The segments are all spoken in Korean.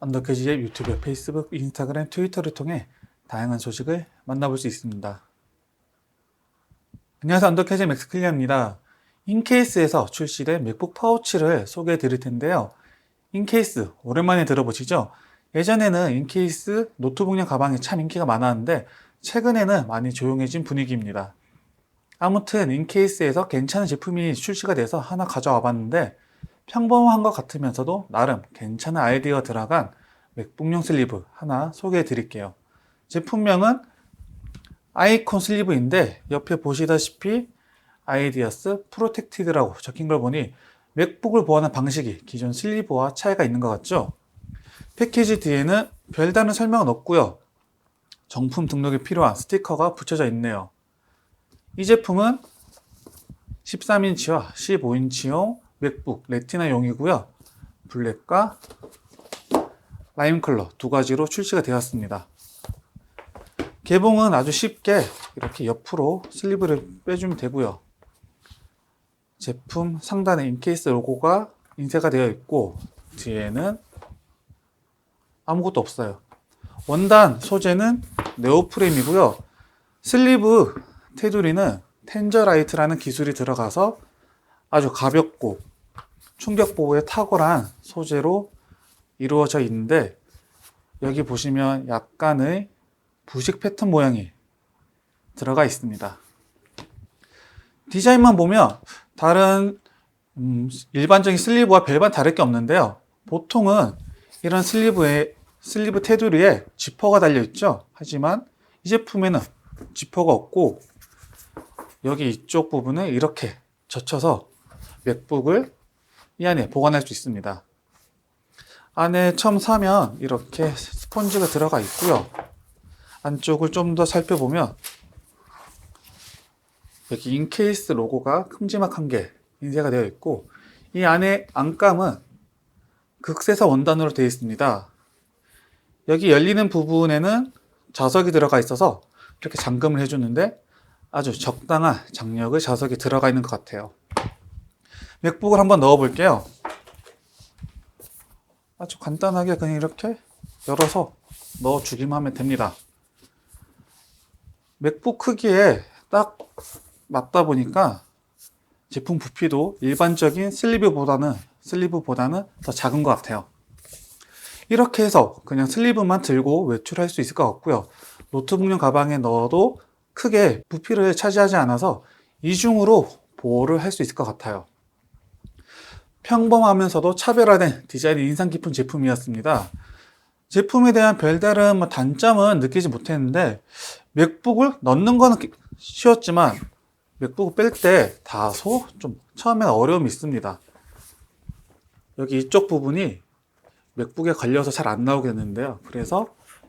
언더캐지의 유튜브, 페이스북, 인스타그램, 트위터를 통해 다양한 소식을 만나볼 수 있습니다. 안녕하세요. 언더캐지 맥스클리어입니다. 인케이스에서 출시된 맥북 파우치를 소개해 드릴 텐데요. 인케이스, 오랜만에 들어보시죠? 예전에는 인케이스 노트북용 가방이 참 인기가 많았는데 최근에는 많이 조용해진 분위기입니다. 아무튼 인케이스에서 괜찮은 제품이 출시가 돼서 하나 가져와 봤는데 평범한 것 같으면서도 나름 괜찮은 아이디어가 들어간 맥북용 슬리브 하나 소개해 드릴게요. 제품명은 아이콘 슬리브인데 옆에 보시다시피 아이디어스 프로텍티드라고 적힌 걸 보니 맥북을 보호하는 방식이 기존 슬리브와 차이가 있는 것 같죠? 패키지 뒤에는 별다른 설명은 없고요. 정품 등록에 필요한 스티커가 붙여져 있네요. 이 제품은 13인치와 15인치용 맥북 레티나용이고요. 블랙과 라임 컬러 두 가지로 출시가 되었습니다. 개봉은 아주 쉽게 이렇게 옆으로 슬리브를 빼주면 되고요. 제품 상단에 인케이스 로고가 인쇄가 되어 있고 뒤에는 아무것도 없어요. 원단 소재는 네오프레임이고요. 슬리브 테두리는 텐저라이트라는 기술이 들어가서 아주 가볍고 충격 보호에 탁월한 소재로 이루어져 있는데 여기 보시면 약간의 부식 패턴 모양이 들어가 있습니다. 디자인만 보면 다른 음, 일반적인 슬리브와 별반 다를 게 없는데요. 보통은 이런 슬리브에 슬리브 테두리에 지퍼가 달려 있죠. 하지만 이 제품에는 지퍼가 없고 여기 이쪽 부분을 이렇게 젖혀서 맥북을 이 안에 보관할 수 있습니다. 안에 처음 사면 이렇게 스펀지가 들어가 있고요. 안쪽을 좀 더 살펴보면 여기 인케이스 로고가 큼지막한 게 인쇄가 되어 있고 이 안에 안감은 극세사 원단으로 되어 있습니다. 여기 열리는 부분에는 자석이 들어가 있어서 이렇게 잠금을 해주는데 아주 적당한 장력의 자석이 들어가 있는 것 같아요. 맥북을 한번 넣어 볼게요. 아주 간단하게 그냥 이렇게 열어서 넣어 주기만 하면 됩니다. 맥북 크기에 딱 맞다 보니까 제품 부피도 일반적인 슬리브보다는 슬리브보다는 더 작은 것 같아요. 이렇게 해서 그냥 슬리브만 들고 외출할 수 있을 것 같고요. 노트북용 가방에 넣어도 크게 부피를 차지하지 않아서 이중으로 보호를 할 수 있을 것 같아요. 평범하면서도 차별화된 디자인이 인상 깊은 제품이었습니다. 제품에 대한 별다른 뭐 단점은 느끼지 못했는데 맥북을 넣는 거는 쉬웠지만 맥북을 뺄 때 다소 좀 처음엔 어려움이 있습니다. 여기 이쪽 부분이 맥북에 걸려서 잘 안 나오겠는데요. 그래서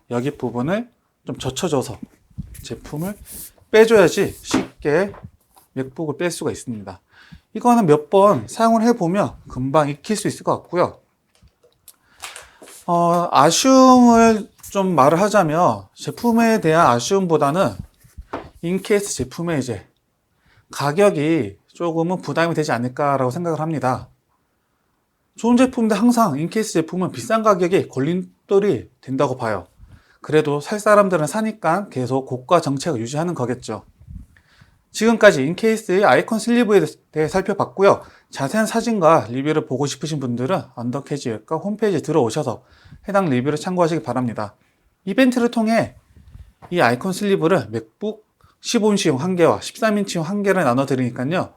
여기 부분을 좀 젖혀줘서 제품을 빼줘야지 쉽게 맥북을 뺄 수가 있습니다. 이거 는 몇 번 사용을 해보면 금방 익힐 수 있을 것 같고요. 어, 아쉬움을 좀 말을 하자면 제품에 대한 아쉬움보다는 인케이스 제품의 이제 가격이 조금은 부담이 되지 않을까라고 생각을 합니다. 좋은 제품인데 항상 인케이스 제품은 비싼 가격에 걸림돌이 된다고 봐요. 그래도 살 사람들은 사니까 계속 고가 정책을 유지하는 거겠죠. 지금까지 인케이스의 아이콘 슬리브에 대해 살펴봤고요. 자세한 사진과 리뷰를 보고 싶으신 분들은 언더캐지 웹과 홈페이지에 들어오셔서 해당 리뷰를 참고하시기 바랍니다. 이벤트를 통해 이 아이콘 슬리브를 맥북 15인치용 1개와 13인치용 1개를 나눠 드리니까요.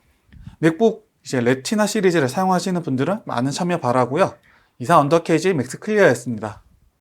맥북 이제 레티나 시리즈를 사용하시는 분들은 많은 참여 바라고요. 이상 언더캐지 맥스 클리어였습니다.